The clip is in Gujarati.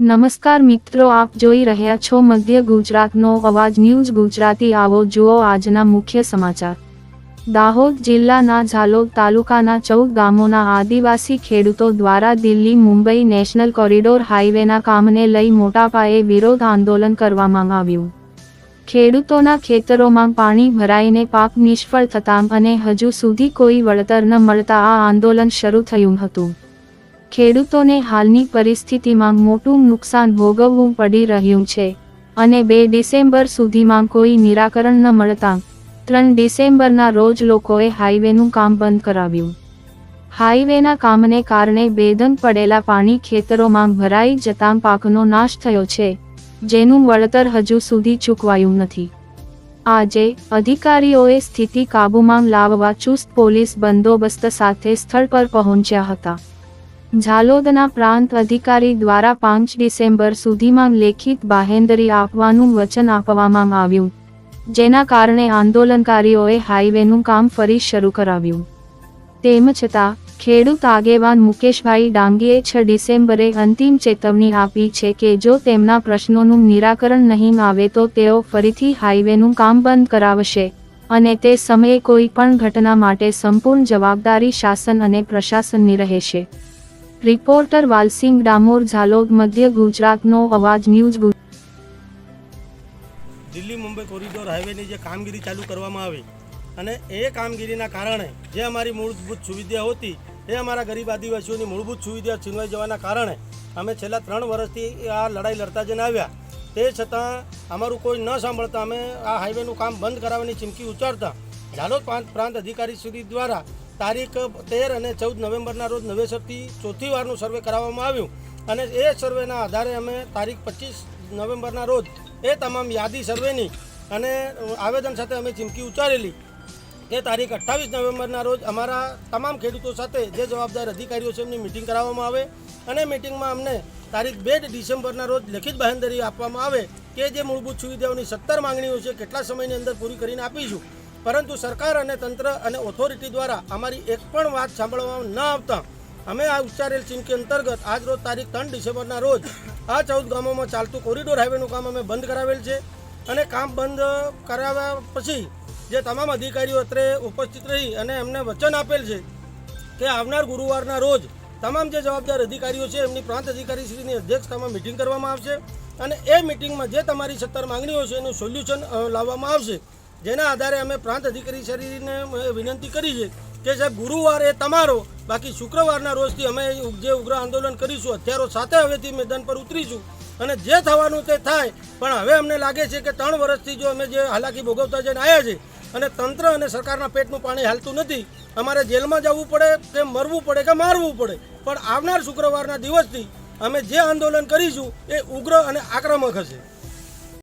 નમસ્કાર મિત્રો, આપ જોઈ રહ્યા છો મધ્ય ગુજરાતનો અવાજ ન્યૂઝ ગુજરાતી. આવો જુઓ આજના મુખ્ય સમાચાર. દાહોદ જિલ્લાના ઝાલોદ તાલુકાના ચૌદ ગામોના આદિવાસી ખેડૂતો દ્વારા દિલ્હી મુંબઈ નેશનલ કોરિડોર હાઈવેના કામને લઈ મોટા પાયે વિરોધ આંદોલન કરવામાં આવ્યું. ખેડૂતોના ખેતરોમાં પાણી ભરાઈને પાક નિષ્ફળ થતાં અને હજુ સુધી કોઈ વળતર ન મળતા આ આંદોલન શરૂ થયું હતું. ખેડૂતોને હાલની પરિસ્થિતિમાં મોટું નુકસાન ભોગવવું પડી રહ્યું છે અને બે ડિસેમ્બર સુધીમાં કોઈ નિરાકરણ ન મળતા ત્રણ ડિસેમ્બરના રોજ લોકોએ હાઈવેનું કામ બંધ કરાવ્યું. હાઈવેના કામને કારણે બેદન પડેલા પાણી ખેતરોમાં ભરાઈ જતાં પાકનો નાશ થયો છે, જેનું વળતર હજુ સુધી ચૂકવાયું નથી. આજે અધિકારીઓએ સ્થિતિ કાબૂમાં લાવવા ચુસ્ત પોલીસ બંદોબસ્ત સાથે સ્થળ પર પહોંચ્યા હતા. ઝાલોદના પ્રાંત અધિકારી દ્વારા પાંચ ડિસેમ્બર સુધીમાં લેખિત બાહેંધરી આપવાનું વચન આપવામાં આવ્યું, જેના કારણે આંદોલનકારીઓએ હાઈવેનું કામ ફરી શરૂ કરાવ્યું. તેમ છતાં, ખેડૂત આગેવાન મુકેશભાઈ ડાંગીએ છ ડિસેમ્બરે અંતિમ ચેતવણી આપી છે કે જો તેમના પ્રશ્નોનું નિરાકરણ નહીં આવે તો તેઓ ફરીથી હાઈવેનું કામ બંધ કરાવશે અને તે સમયે કોઈ પણ ઘટના માટે સંપૂર્ણ જવાબદારી શાસન અને પ્રશાસનની રહેશે. રિપોર્ટર વાલસિંગ ડામોર ઝાલોદ, મધ્ય ગુજરાતનો અવાજ ન્યૂઝ દિલ્હી, મુંબઈ કોરિડોર હાઈવેની જે કામગીરી ચાલુ કરવામાં આવી અને એ કામગીરીના કારણે જે અમારી મૂળભૂત સુવિધા હતી, એ અમારા ગરીબ આદિવાસીઓની મૂળભૂત સુવિધા છીનવાઈ જવાના કારણે અમે છેલ્લા ત્રણ વર્ષથી આ લડાઈ લડતા જઈને આવ્યા. તે છતાં અમારું કોઈ ન સાંભળતા અમે આ હાઈવેનું કામ બંધ કરાવવાની ચીમકી ઉચ્ચારતા ઝાલોદ પ્રાંત અધિકારી સુધી દ્વારા તારીખ તેર અને ચૌદ નવેમ્બરના રોજ નવેસરથી ચોથી વારનું સર્વે કરાવવામાં આવ્યું. અને એ સર્વેના આધારે અમે તારીખ પચીસ નવેમ્બરના રોજ એ તમામ યાદી સર્વેની અને આવેદન સાથે અમે ચીમકી ઉચ્ચારેલી. કે તારીખ અઠ્ઠાવીસ નવેમ્બરના રોજ અમારા તમામ ખેડૂતો સાથે જે જવાબદાર અધિકારીઓ છે એમની મિટિંગ કરાવવામાં આવે. અને મિટિંગમાં અમને તારીખ બે ડિસેમ્બરના રોજ લેખિત બાહેંધરી આપવામાં આવે કે જે મૂળભૂત સુવિધાઓની સત્તર માંગણીઓ છે, કેટલા સમયની અંદર પૂરી કરીને આપીશું. પરંતુ સરકાર અને તંત્ર અને ઓથોરિટી દ્વારા અમારી એક પણ વાત સાંભળવામાં ન આવતા અમે આ ઉચ્ચારેલ ચીમકી અંતર્ગત આજ રોજ તારીખ ત્રણ ડિસેમ્બરના રોજ આ ચૌદ ગામોમાં ચાલતું કોરિડોર હાઈવેનું કામ અમે બંધ કરાવેલ છે અને કામ બંધ કરાવ્યા પછી જે તમામ અધિકારીઓ અત્રે ઉપસ્થિત રહી અને એમને વચન આપેલ છે કે આવનાર ગુરુવારના રોજ તમામ જે જવાબદાર અધિકારીઓ છે એમની પ્રાંત અધિકારી શ્રીની અધ્યક્ષતામાં મિટિંગ કરવામાં આવશે અને એ મિટિંગમાં જે તમારી સત્તર માંગણીઓ છે એનું સોલ્યુશન લાવવામાં આવશે જેના આધારે અમે પ્રાંત અધિકારી શ્રીને વિનંતી કરી છે કે સાહેબ, ગુરુવાર તમારો, બાકી શુક્રવારના રોજથી અમે જે ઉગ્ર આંદોલન કરીશું, હથિયારો સાથે હવેથી મેદાન પર ઉતરીશું અને જે થવાનું તે થાય. પણ હવે અમને લાગે છે કે ત્રણ વર્ષથી જો અમે જે હાલાકી ભોગવતા જઈને આવ્યા છે અને તંત્ર અને સરકારના પેટનું પાણી હાલતું નથી, અમારે જેલમાં જવું પડે કે મરવું પડે કે મારવું પડે? પણ આવનાર શુક્રવારના દિવસથી અમે જે આંદોલન કરીશું એ ઉગ્ર અને આક્રમક હશે.